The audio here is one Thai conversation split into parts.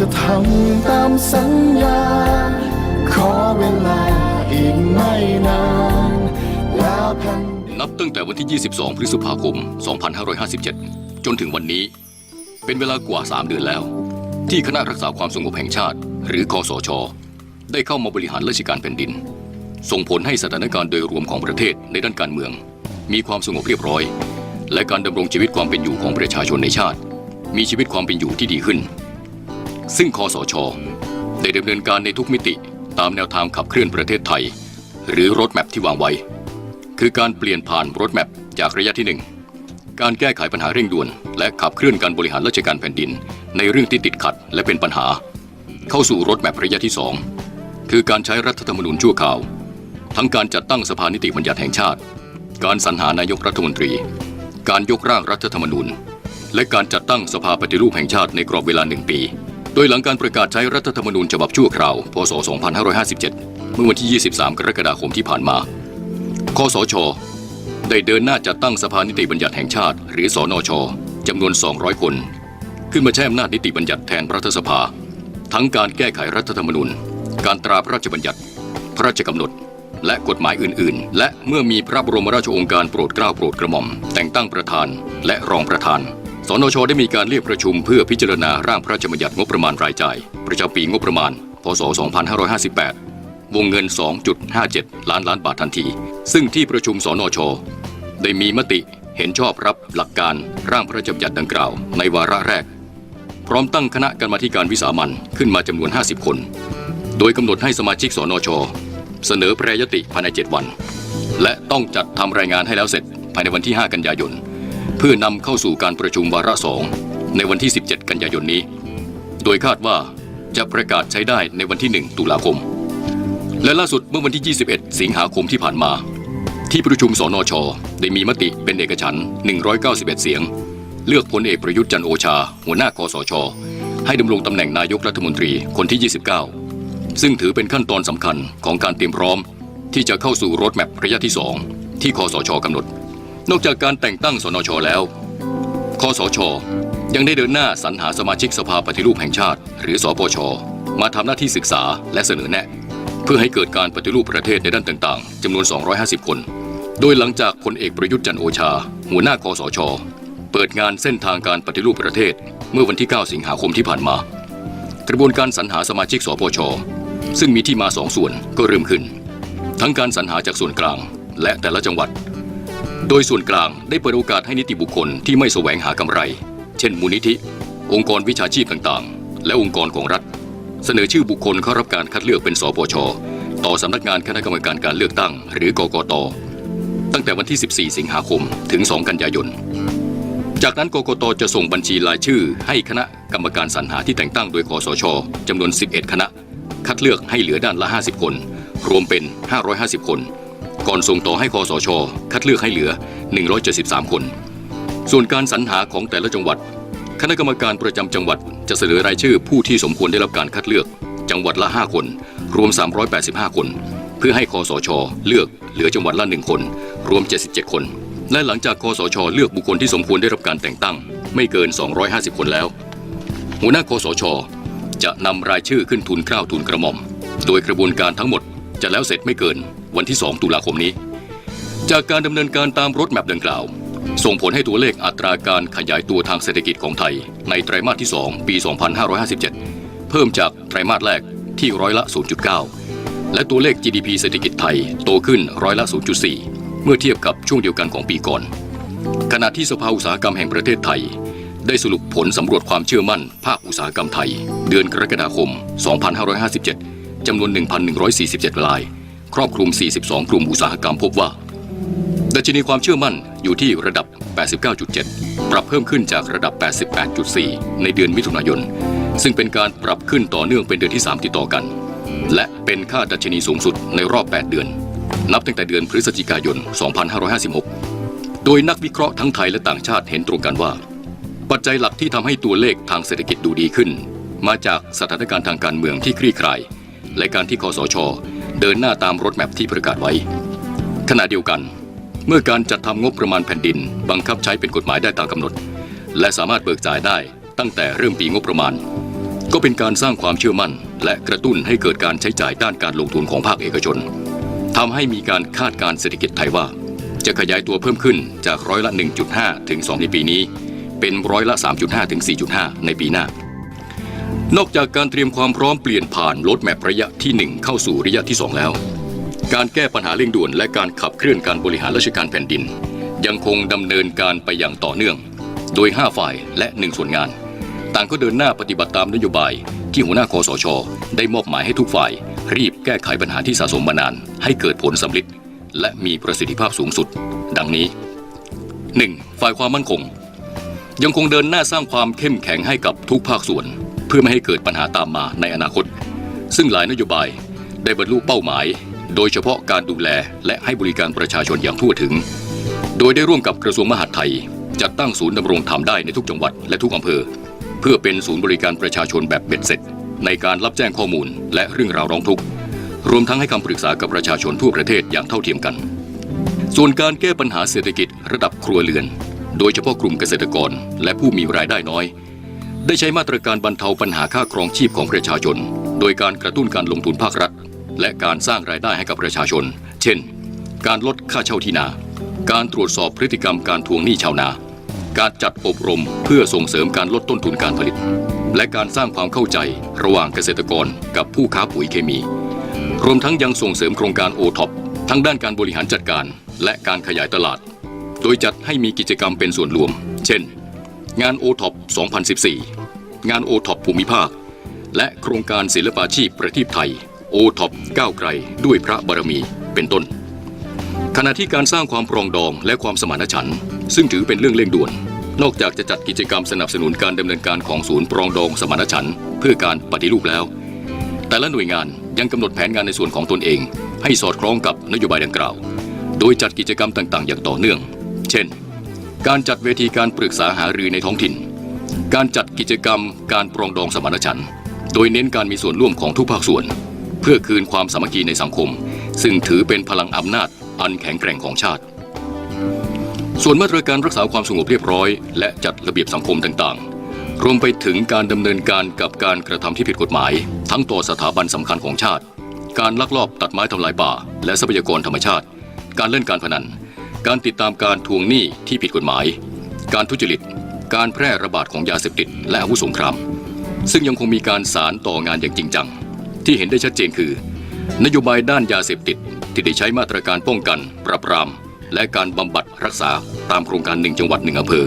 จะทำตามสัญญา ขอเวลาอีกไม่นาน แล้วแผ่นนับตั้งแต่วันที่ 22 พฤษภาคม 2557 จนถึงวันนี้ เป็นเวลากว่า 3 เดือนแล้ว ที่คณะรักษาความสงบแห่งชาติ หรือคอสช ได้เข้ามาบริหารราชการแผ่นดิน ส่งผลให้สถานการณ์โดยรวมของประเทศในด้านการเมือง มีความสงบเรียบร้อย และการดำรงชีวิตความเป็นอยู่ของประชาชนในชาติ มีชีวิตความเป็นอยู่ที่ดีขึ้น ซึ่งคอสช ได้ดำเนินการในทุกมิติตามแนวทางขับเคลื่อนประเทศไทย หรือรถแมพที่วางไว้ คือการเปลี่ยนผ่านรถแมพจากระยะที่ 1 การแก้ไขปัญหาเร่งด่วน และขับเคลื่อนการบริหารราชการแผ่นดิน ในเรื่องที่ติดขัดและเป็นปัญหา เข้าสู่รถแมพระยะที่ 2 คือการใช้รัฐธรรมนูญชั่วคราว ทั้งการจัดตั้งสภานิติบัญญัติแห่งชาติ การสรรหานายกรัฐมนตรี การยกร่างรัฐธรรมนูญ และการจัดตั้งสภาปฏิรูปแห่งชาติในกรอบเวลาหนึ่งปี ดยหลังการประกาศใช้รัฐธรรมนูญฉบับชั่วคราว พศ 2557 เมื่อวันที่ 23 กรกฎาคมที่ผ่านมา คสช ได้เดินหน้าจัดตั้งสภานิติบัญญัติแห่งชาติ หรือสอนชจำนวน 200 คน ขึ้นมาใช้อำนาจนิติบัญญัติแทนรัฐสภา ทั้งการแก้ไขรัฐธรรมนูญ การตราพระราชบัญญัติ พระราชกำหนด และกฎหมายอื่น ๆ และเมื่อมีพระบรมราชโองการโปรดเกล้าโปรดกระหม่อม แต่งตั้งประธานและรองประธาน สนชได้มีการเรียกประชุมเพื่อพิจารณาร่างพระราชบัญญัติงบประมาณรายจ่าย ประจำปีงบประมาณ พศ 2558 วงเงิน 2.57 ล้านล้านบาททันที ซึ่งที่ประชุมสนช ได้มีมติเห็นชอบรับหลักการร่างพระราชบัญญัติดังกล่าว ในวาระแรก พร้อมตั้งคณะกรรมาธิการวิสามัญขึ้นมาจำนวน 50 คน โดยกำหนดให้สมาชิกสนช เสนอแปรยติภายใน 7 วัน และต้องจัดทำรายงานให้แล้วเสร็จภายในวันที่ 5 กันยายน เพื่อนำเข้าสู่การประชุมวาระสองในวันที่ 17 กันยายนนี้ โดยคาดว่าจะประกาศใช้ได้ในวันที่ 1 ตุลาคม และล่าสุดเมื่อวันที่ 21 สิงหาคมที่ผ่านมา ที่ประชุมสนช ได้มีมติเป็นเอกฉันท์191 เสียง เลือกพลเอกประยุทธ์จันโอชา หัวหน้าคอสช ให้ดำรงตำแหน่งนายกรัฐมนตรีคนที่ 29 ซึ่งถือเป็นขั้นตอนสำคัญของการเตรียมพร้อม ที่จะเข้าสู่รถแมพระยะที่ 2 ที่คอสชกำหนด นอกจากการแต่งตั้งสนชแล้วคสช ยังได้เดินหน้าสรรหาสมาชิกสภาปฏิรูปแห่งชาติ หรือสปช มาทำหน้าที่ศึกษาและเสนอแนะ เพื่อให้เกิดการปฏิรูปประเทศในด้านต่างๆจำนวน 250 คน โดยหลังจากพลเอกประยุทธ์จันโอชา หัวหน้าคสช เปิดงานเส้นทางการปฏิรูปประเทศ เมื่อวันที่ 9 สิงหาคมที่ผ่านมา กระบวนการสรรหาสมาชิกสปช ซึ่งมีที่มาสองส่วนก็เริ่มขึ้น ทั้งการสรรหาจากส่วนกลาง และแต่ละจังหวัด โดยส่วนกลางได้เปิดโอกาสให้นิติบุคคลที่ไม่แสวงหากำไร เช่น มูลนิธิ องค์กรวิชาชีพต่างๆ และองค์กรของรัฐ เสนอชื่อบุคคลเข้ารับการคัดเลือกเป็นสปช ต่อสำนักงานคณะกรรมการการเลือกตั้ง หรือกกต ตั้งแต่วันที่ 14 สิงหาคมถึง 2 กันยายน จากนั้นกกตจะส่งบัญชีรายชื่อ ให้คณะกรรมการสรรหาที่แต่งตั้งโดยคอสชจำนวน 11 คณะ คัดเลือกให้เหลือด้านละ 50 คน รวมเป็น 550 คน ก่อนส่งต่อให้คอสช คัดเลือกให้เหลือ 173 คน ส่วนการสรรหาของแต่ละจังหวัด คณะกรรมการประจำจังหวัดจะเสนอรายชื่อผู้ที่สมควรได้รับการคัดเลือก จังหวัดละ 5 คน รวม 385 คน เพื่อให้คอสช เลือกเหลือจังหวัดละ 1 คน รวม 77 คน และหลังจากคอสช เลือกบุคคลที่สมควรได้รับการแต่งตั้ง ไม่เกิน 250 คนแล้ว หัวหน้าคอสช จะนำรายชื่อขึ้นทุนเกล้าทุนกระหม่อม โดยกระบวนการทั้งหมดจะแล้วเสร็จไม่เกิน วันที่ 2 ตุลาคมนี้ จากการดำเนินการตามรถแมพดังกล่าว ส่งผลให้ตัวเลขอัตราการขยายตัวทางเศรษฐกิจของไทย ในไตรมาสที่ 2 ปี 2557 เพิ่มจากไตรมาสแรกที่ร้อยละ 0.9 และตัวเลข GDP เศรษฐกิจไทยโตขึ้นร้อยละ 0.4 เมื่อเทียบกับช่วงเดียวกันของปีก่อน ขณะที่สภาอุตสาหกรรมแห่งประเทศไทย ได้สรุปผลสำรวจความเชื่อมั่น ภาคอุตสาหกรรมไทย เดือนกรกฎาคม 2557 จำนวน 1,147ราย ครอบคลุม 42 กลุ่มอุตสาหกรรมพบว่า ดัชนีความเชื่อมั่นอยู่ที่ระดับ 89.7 ปรับเพิ่มขึ้นจากระดับ 88.4 ในเดือนมิถุนายน ซึ่งเป็นการปรับขึ้นต่อเนื่องเป็นเดือนที่ 3 ติดต่อกัน และเป็นค่าดัชนีสูงสุดในรอบ 8 เดือน นับตั้งแต่เดือนพฤศจิกายน 2556 โดยนักวิเคราะห์ทั้งไทยและต่างชาติเห็นตรงกันว่า ปัจจัยหลักที่ทำให้ตัวเลขทางเศรษฐกิจดูดีขึ้น มาจากสถานการณ์ทางการเมืองที่คลี่คลายและการที่คอสช เดินหน้าตามรถแมพที่ประกาศไว้ ขณะเดียวกัน เมื่อการจัดทำงบประมาณแผ่นดิน บังคับใช้เป็นกฎหมายได้ตามกำหนด และสามารถเบิกจ่ายได้ตั้งแต่เริ่มปีงบประมาณ ก็เป็นการสร้างความเชื่อมั่น และกระตุ้นให้เกิดการใช้จ่ายด้านการลงทุนของภาคเอกชนทำให้มีการคาดการเศรษฐกิจไทยว่า จะขยายตัวเพิ่มขึ้นจากร้อยละ 1.5 ถึง 2 ในปีนี้ เป็นร้อยละ 3.5 ถึง 4.5 ในปีหน้า นอกจากการเตรียมความพร้อมเปลี่ยนผ่านลดแมประยะที่ 1 เข้าสู่ระยะที่ 2 แล้ว การแก้ปัญหาเร่งด่วนและการขับเคลื่อนการบริหารราชการแผ่นดิน ยังคงดำเนินการไปอย่างต่อเนื่อง โดย 5 ฝ่ายและ 1 ส่วนงาน ต่างก็เดินหน้าปฏิบัติตามนโยบาย ที่หัวหน้าคอสช ได้มอบหมายให้ทุกฝ่าย รีบแก้ไขปัญหาที่สะสมมานาน ให้เกิดผลสำลิดและมีประสิทธิภาพสูงสุด ดังนี้ 1. ฝ่ายความมั่นคง ยังคงเดินหน้าสร้างความเข้มแข็งให้กับทุกภาคส่วน เพื่อไม่ให้เกิดปัญหาตามมาในอนาคต ซึ่งหลายนโยบายได้บรรลุเป้าหมาย โดยเฉพาะการดูแลและให้บริการประชาชนอย่างทั่วถึง โดยได้ร่วมกับกระทรวงมหาดไทย จัดตั้งศูนย์ดำรงธรรมได้ในทุกจังหวัดและทุกอำเภอ เพื่อเป็นศูนย์บริการประชาชนแบบเบ็ดเสร็จ ในการรับแจ้งข้อมูลและเรื่องราวร้องทุกข์รวมทั้งให้คำปรึกษากับประชาชนทั่วประเทศอย่างเท่าเทียมกัน ส่วนการแก้ปัญหาเศรษฐกิจระดับครัวเรือน โดยเฉพาะกลุ่มเกษตรกรและผู้มีรายได้น้อย ได้ใช้มาตรการบรรเทาปัญหาค่าครองชีพของประชาชน โดยการกระตุ้นการลงทุนภาครัฐ และการสร้างรายได้ให้กับประชาชน เช่น การลดค่าเช่าที่นา การตรวจสอบพฤติกรรมการทวงหนี้ชาวนา การจัดอบรมเพื่อส่งเสริมการลดต้นทุนการผลิต และการสร้างความเข้าใจระหว่างเกษตรกรกับผู้ค้าปุ๋ยเคมี รวมทั้งยังส่งเสริมโครงการโอท็อปทั้งด้านการบริหารจัดการ และการขยายตลาด โดยจัดให้มีกิจกรรมเป็นส่วนรวม เช่น งานโอท็อป2014 งานโอท็อปภูมิภาค และโครงการศิลปาชีพประทีปไทยโอท็อปก้าวไกลด้วยพระบารมีเป็นต้น ขณะที่การสร้างความปรองดองและความสมานฉันท์ซึ่งถือเป็นเรื่องเร่งด่วน นอกจากจะจัดกิจกรรมสนับสนุนการดำเนินการของศูนย์ปรองดองสมานฉันท์เพื่อการปฏิรูปแล้ว แต่ละหน่วยงานยังกำหนดแผนงานในส่วนของตนเอง ให้สอดคล้องกับนโยบายดังกล่าว โดยจัดกิจกรรมต่าง ๆ อย่างต่อเนื่อง เช่น การจัดเวทีการปรึกษาหารือในท้องถิ่น การจัดกิจกรรมการปรองดองสมานฉันท์โดยเน้นการมีส่วนร่วมของทุกภาคส่วน เพื่อคืนความสามัคคีในสังคม ซึ่งถือเป็นพลังอำนาจอันแข็งแกร่งของชาติ ส่วนมาตรการรักษาความสงบเรียบร้อย และจัดระเบียบสังคมต่างๆ รวมไปถึงการดำเนินการกับการกระทำที่ผิดกฎหมาย ทั้งต่อสถาบันสำคัญของชาติ การลักลอบตัดไม้ทำลายป่า และทรัพยากรธรรมชาติ การเล่นการพนัน การติดตามการทวงหนี้ที่ผิดกฎหมาย การทุจริต การแพร่ระบาดของยาเสพติดและอาวุธสงคราม ซึ่งยังคงมีการสารต่องานอย่างจริงจัง ที่เห็นได้ชัดเจนคือ นโยบายด้านยาเสพติดที่ได้ใช้มาตรการป้องกัน ปราบปราม และการบำบัดรักษาตามโครงการหนึ่งจังหวัดหนึ่งอำเภอ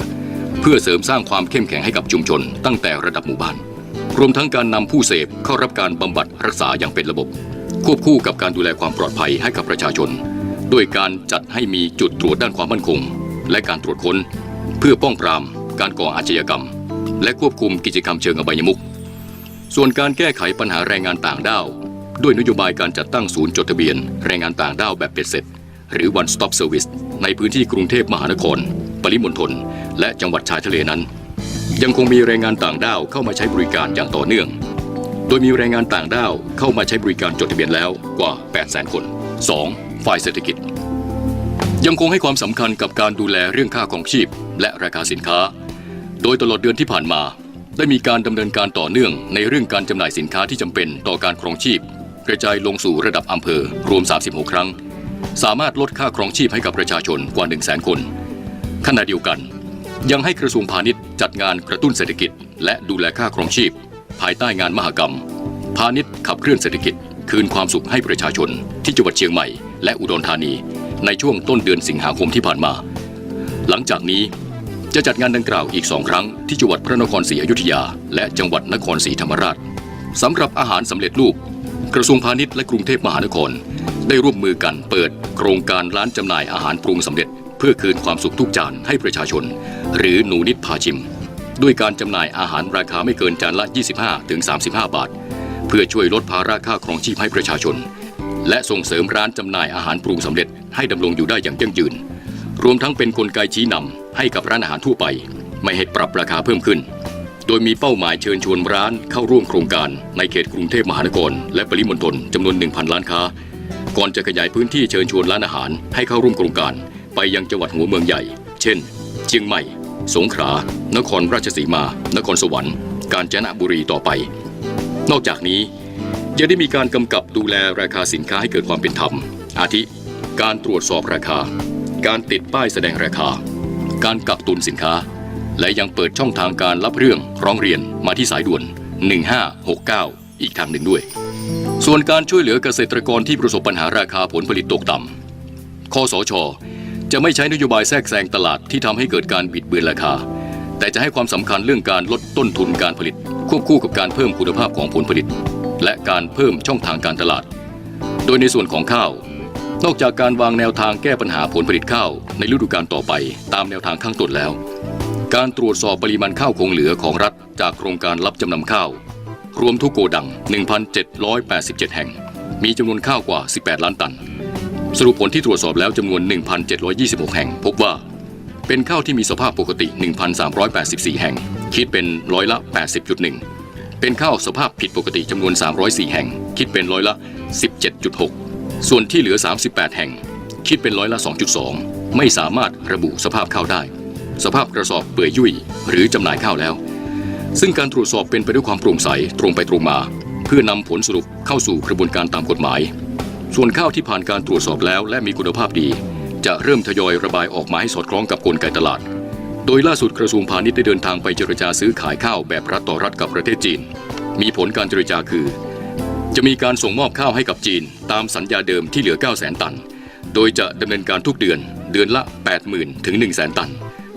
เพื่อเสริมสร้างความเข้มแข็งให้กับชุมชน ตั้งแต่ระดับหมู่บ้าน รวมทั้งการนำผู้เสพเข้ารับการบำบัดรักษาอย่างเป็นระบบ ควบคู่กับการดูแลความปลอดภัยให้กับประชาชน ด้วยการจัดให้มีจุดตรวจด้านความมั่นคง และการตรวจค้น เพื่อป้องปรามการก่ออาชญากรรม และควบคุมกิจกรรมเชิงอบายมุขส่วนการแก้ไขปัญหาแรงงานต่างด้าวด้วยนโยบายการจัดตั้งศูนย์จดทะเบียนแรงงานต่างด้าวแบบเป็ดเสร็จ หรือ one stop service ในพื้นที่กรุงเทพมหานคร ปริมณฑลและจังหวัดชายทะเลนั้น ยังคงมีแรงงานต่างด้าวเข้ามาใช้บริการอย่างต่อเนื่อง โดยมีแรงงานต่างด้าวเข้ามาใช้บริการจดทะเบียนแล้วกว่า 800,000 คน 2. ฝ่ายเศรษฐกิจ ยังคงให้ความสำคัญกับการดูแลเรื่องค่าของชีพ และราคาสินค้า โดยตลอดเดือนที่ผ่านมา ได้มีการดำเนินการต่อเนื่องในเรื่องการจำหน่ายสินค้าที่จำเป็นต่อการครองชีพ กระจายลงสู่ระดับอำเภอรวม 36 ครั้ง สามารถลดค่าครองชีพให้กับประชาชนกว่า 1 0 0 0 0 0 คน ขณะเดียวกัน ยังให้กระทรวงพาณิชย์จัดงานกระตุ้นเศรษฐกิจ และดูแลค่าครองชีพ ภายใต้งานมหกรรม พาณิชย์ขับเคลื่อนเศรษฐกิจ คืนความสุขให้ประชาชนที่จังหวัดเชียงใหม่ และอุดรธานี ในช่วงต้นเดือนสิงหาคมที่ผ่านมา หลังจากนี้จะจัดงานดังกล่าวอีกสองครั้งที่จังหวัดพระนครศรีอยุธยา และจังหวัดนครศรีธรรมราชสำหรับอาหารสำเร็จรูป กระทรวงพาณิชย์และกรุงเทพมหานคร ได้ร่วมมือกันเปิดโครงการร้านจำหน่ายอาหารปรุงสำเร็จ เพื่อคืนความสุขทุกจานให้ประชาชน หรือหนูนิดพาชิม ด้วยการจำหน่ายอาหารราคาไม่เกินจานละ 25-35 บาท เพื่อช่วยลดภาระค่าครองชีพให้ประชาชน และส่งเสริมร้านจำหน่ายอาหารปรุงสำเร็จให้ดำรงอยู่ได้อย่างยั่งยืน รวมทั้งเป็นนกลไกชี้นำให้กับร้านอาหารทั่วไป ไม่ให้ปรับราคาเพิ่มขึ้น โดยมีเป้าหมายเชิญชวนร้านเข้าร่วมโครงการในเขตกรุงเทพมหานคร และปริมณฑลจำนวน 1,000 ล้านค้า ก่อนจะขยายพื้นที่เชิญชวนร้านอาหารให้เข้าร่วมโครงการ ไปยังจังหวัดหัวเมืองใหญ่ เช่น เชียงใหม่ สงขลา นครราชสีมา นครสวรรค์ กาญจนบุรีต่อไป นอกจากนี้ ยังได้มีการกำกับดูแลราคาสินค้าให้เกิดความเป็นธรรม อาทิ การตรวจสอบราคา การติดป้ายแสดงราคา การกักตุนสินค้า และยังเปิดช่องทางการรับเรื่องร้องเรียนมาที่สายด่วน 1569 อีกทางหนึ่งด้วย ส่วนการช่วยเหลือเกษตรกรที่ประสบปัญหาราคาผลผลิตตกต่ำคอสช จะไม่ใช้นโยบายแทรกแซงตลาดที่ทำให้เกิดการบิดเบือนราคา แต่จะให้ความสำคัญเรื่องการลดต้นทุนการผลิต ควบคู่กับการเพิ่มคุณภาพของผลผลิต และการเพิ่มช่องทางการตลาด โดยในส่วนของข้าว นอกจากการวางแนวทางแก้ปัญหาผลผลิตข้าวในฤดูกาลต่อไปตามแนวทางข้างต้นแล้ว การตรวจสอบปริมาณข้าวคงเหลือของรัฐจากโครงการรับจำนำข้าว รวมทุกโกดัง 1,787 แห่ง มีจำนวนข้าวกว่า 18 ล้านตัน สรุปผลที่ตรวจสอบแล้วจำนวน 1,726 แห่ง พบว่าเป็นข้าวที่มีสภาพปกติ 1,384 แห่ง คิดเป็นร้อยละ 80.1 เป็นข้าวสภาพผิดปกติจำนวน 304 แห่ง คิดเป็นร้อยละ 17.6 ส่วนที่เหลือ 38 แห่ง คิดเป็นร้อยละ 2.2 ไม่สามารถระบุสภาพข้าวได้ สภาพกระสอบเปื่อยยุ่ยหรือจำหน่ายข้าวแล้ว ซึ่งการตรวจสอบเป็นไปด้วยความโปร่งใสตรงไปตรงมา เพื่อนำผลสรุปเข้าสู่กระบวนการตามกฎหมาย ส่วนข้าวที่ผ่านการตรวจสอบแล้วและมีคุณภาพดี จะเริ่มทยอยระบายออกมาให้สอดคล้องกับกลไกตลาด โดยล่าสุดกระทรวงพาณิชย์ได้เดินทางไปเจรจาซื้อขายข้าวแบบรัฐต่อรัฐกับประเทศจีน มีผลการเจรจาคือ จะมีการส่งมอบข้าวให้กับจีน ตามสัญญาเดิมที่เหลือ 9 0 0 0 0 0ตัน โดยจะดำเนินการทุกเดือนเดือนละ 80,000 ถึง 1 0 0 0 0 0 ตัน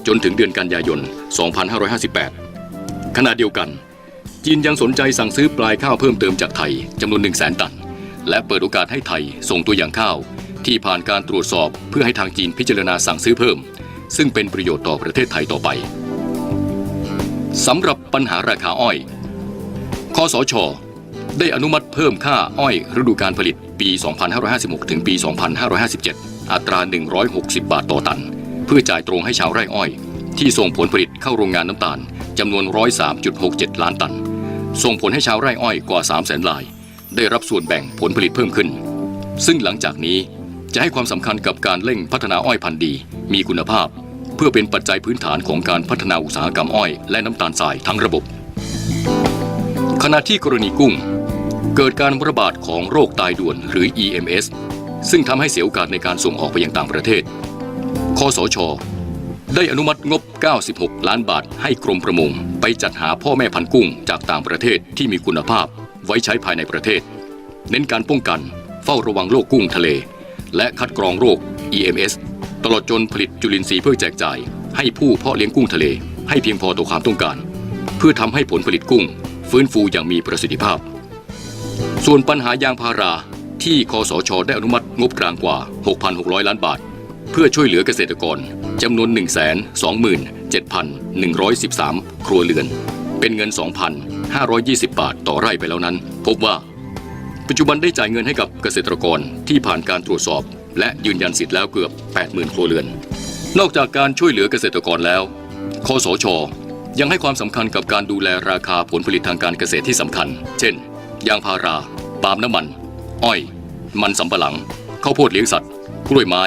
จนถึงเดือนกันยายน 2558 ขณะเดียวกัน จีนยังสนใจสั่งซื้อปลายข้าวเพิ่มเติมจากไทยจำนวน 1 0 0 0 0แตัน และเปิดโอกาสให้ไทยส่งตัวอย่างข้าว ที่ผ่านการตรวจสอบเพื่อให้ทางจีนพิจารณาสั่งซื้อเพิ่ม ซึ่งเป็นประโยชน์ต่อประเทศไทยต่อไปสำหรับปัญหาราคาอ้อยคอสช ได้อนุมัติเพิ่มค่าอ้อยฤดูการผลิตปี 2556 ถึงปี 2557 อัตรา 160 บาทต่อตัน เพื่อจ่ายตรงให้ชาวไร่อ้อย ที่ส่งผลผลิตเข้าโรงงานน้ำตาลจำนวน 103.67 ล้านตัน ส่งผลให้ชาวไร่อ้อยกว่า 3 0 0 0 0 0ลาย ได้รับส่วนแบ่งผลผลิตเพิ่มขึ้น ซึ่งหลังจากนี้จะให้ความสำคัญกับการเร่งพัฒนาอ้อยพันธุ์ดี มีคุณภาพ เพื่อเป็นปัจจัยพื้นฐานของการพัฒนาอุตสาหกรรมอ้อยและน้ำตาลทรายทั้งระบบ ขณะที่กรณีกุ้ง เกิดการระบาดของโรคตายด่วนหรือ EMS ซึ่งทำให้เสียโอกาสในการส่งออกไปยังต่างประเทศคสช ได้อนุมัติงบ 96 ล้านบาทให้กรมประมง ไปจัดหาพ่อแม่พันธุ์กุ้งจากต่างประเทศที่มีคุณภาพไว้ใช้ภายในประเทศ เน้นการป้องกัน เฝ้าระวังโรคกุ้งทะเล และคัดกรองโรค EMS ตลอดจนผลิตจุลินทรีย์เพื่อแจกจ่าย ให้ผู้เพาะเลี้ยงกุ้งทะเล ให้เพียงพอต่อความต้องการ เพื่อทำให้ผลผลิตกุ้ง ฟื้นฟูอย่างมีประสิทธิภาพ ส่วนปัญหายางพาราที่คอสชได้อนุมัติงบกลางกว่า 6,600 ล้านบาท เพื่อช่วยเหลือเกษตรกรจำนวน 127,113 ครัวเรือน เป็นเงิน 2,520 บาทต่อไร่ไปแล้วนั้น พบว่า ปัจจุบันได้จ่ายเงินให้กับเกษตรกรที่ผ่านการตรวจสอบ และยืนยันสิทธิ์แล้วเกือบ 80,000ครัวเรือน นอกจากการช่วยเหลือเกษตรกรแล้วคสช ยังให้ความสำคัญกับการดูแลราคาผลผลิตทางการเกษตรที่สำคัญ เช่น ยางพารา ปาล์มน้ำมัน อ้อย มันสำปะหลัง ข้าวโพดเลี้ยงสัตว์ กล้วยไม้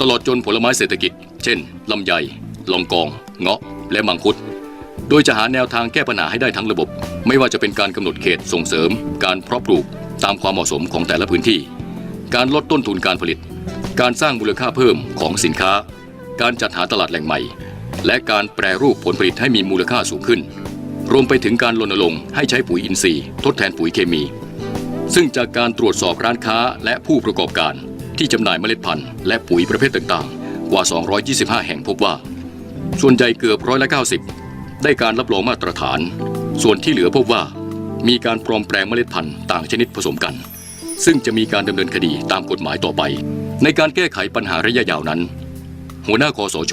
ตลอดจนผลไม้เศรษฐกิจ เช่น ลำไย ลองกอง เงาะ และมังคุด โดยจะหาแนวทางแก้ปัญหาให้ได้ทั้งระบบ ไม่ว่าจะเป็นการกำหนดเขตส่งเสริม การเพาะปลูกตามความเหมาะสมของแต่ละพื้นที่ การลดต้นทุนการผลิต การสร้างมูลค่าเพิ่มของสินค้า การจัดหาตลาดแหล่งใหม่ และการแปรรูปผลผลิตให้มีมูลค่าสูงขึ้น รวมไปถึงการรณรงค์ให้ใช้ปุ๋ยอินทรีย์ทดแทนปุ๋ยเคมี ซึ่งจากการตรวจสอบร้านค้าและผู้ประกอบการที่จำหน่ายเมล็ดพันธุ์และปุ๋ยประเภทต่างๆ กว่า 225 แห่งพบว่า ส่วนใหญ่เกือบร้อยละ 90 ได้การรับรองมาตรฐาน ส่วนที่เหลือพบว่า มีการปลอมแปลงเมล็ดพันธุ์ต่างชนิดผสมกัน ซึ่งจะมีการดำเนินคดีตามกฎหมายต่อไป ในการแก้ไขปัญหาระยะยาวนั้น หัวหน้าคอสช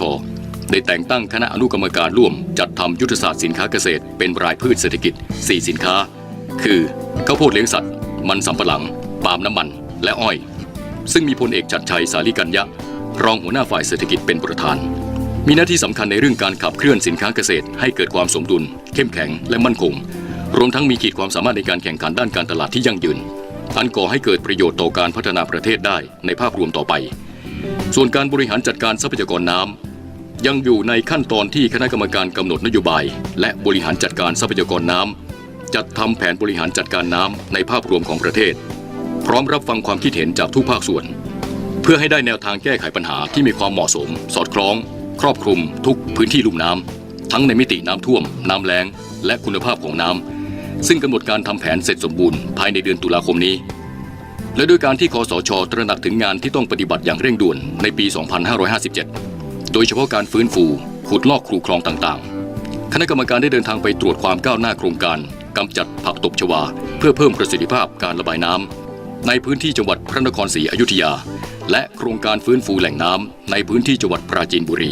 ได้แต่งตั้งคณะอนุกรรมการร่วม จัดทำยุทธศาสตร์สินค้าเกษตร เป็นรายพืชเศรษฐกิจ 4 สินค้า คือข้าวโพดเลี้ยงสัตว์ มันสำปะหลังปาล์มน้ำมัน และอ้อย ซึ่งมีพลเอกจัดชัยสาลิกัญญะรองหัวหน้าฝ่ายเศรษฐกิจเป็นประธาน มีหน้าที่สำคัญในเรื่องการขับเคลื่อนสินค้าเกษตร ให้เกิดความสมดุล เข้มแข็งและมั่นคงรวมทั้งมีขีดความสามารถในการแข่งขันด้านการตลาดที่ยั่งยืน อันก่อให้เกิดประโยชน์ต่อการพัฒนาประเทศได้ในภาพรวมต่อไป ส่วนการบริหารจัดการทรัพยากรน้ำยังอยู่ในขั้นตอนที่คณะกรรมการกำหนดนโยบาย และบริหารจัดการทรัพยากรน้ำจัดทำแผนบริหารจัดการน้ำในภาพรวมของประเทศ พร้อมรับฟังความคิดเห็นจากทุกภาคส่วน เพื่อให้ได้แนวทางแก้ไขปัญหาที่มีความเหมาะสม สอดคล้อง ครอบคลุม ทุกพื้นที่ลุ่มน้ำทั้งในมิติน้ำท่วม น้ำแล้ง และคุณภาพของน้ำ ซึ่งกำหนดการทำแผนเสร็จสมบูรณ์ภายในเดือนตุลาคมนี้ และด้วยการที่คอสชตระหนักถึงงานที่ต้องปฏิบัติอย่างเร่งด่วนในปี 2557 โดยเฉพาะการฟื้นฟูขุดลอกครูคลองต่างๆ คณะกรรมการได้เดินทางไปตรวจความก้าวหน้าโครงการกำจัดผักตบชวา เพื่อเพิ่มประสิทธิภาพการระบายน้ำในพื้นที่จังหวัดพระนครศรีอยุธยา และโครงการฟื้นฟูแหล่งน้ำในพื้นที่จังหวัดปราจีนบุรี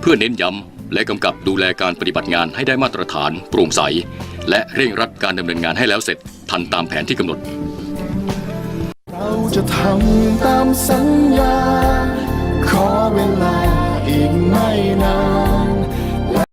เพื่อเน้นย้ำและกำกับดูแลการปฏิบัติงานให้ได้มาตรฐานโปร่งใส และเร่งรัดการดำเนินงานให้แล้วเสร็จทันตามแผนที่กำหนด เราจะทำตามสัญญา ขอเวลาอีกไม่นาน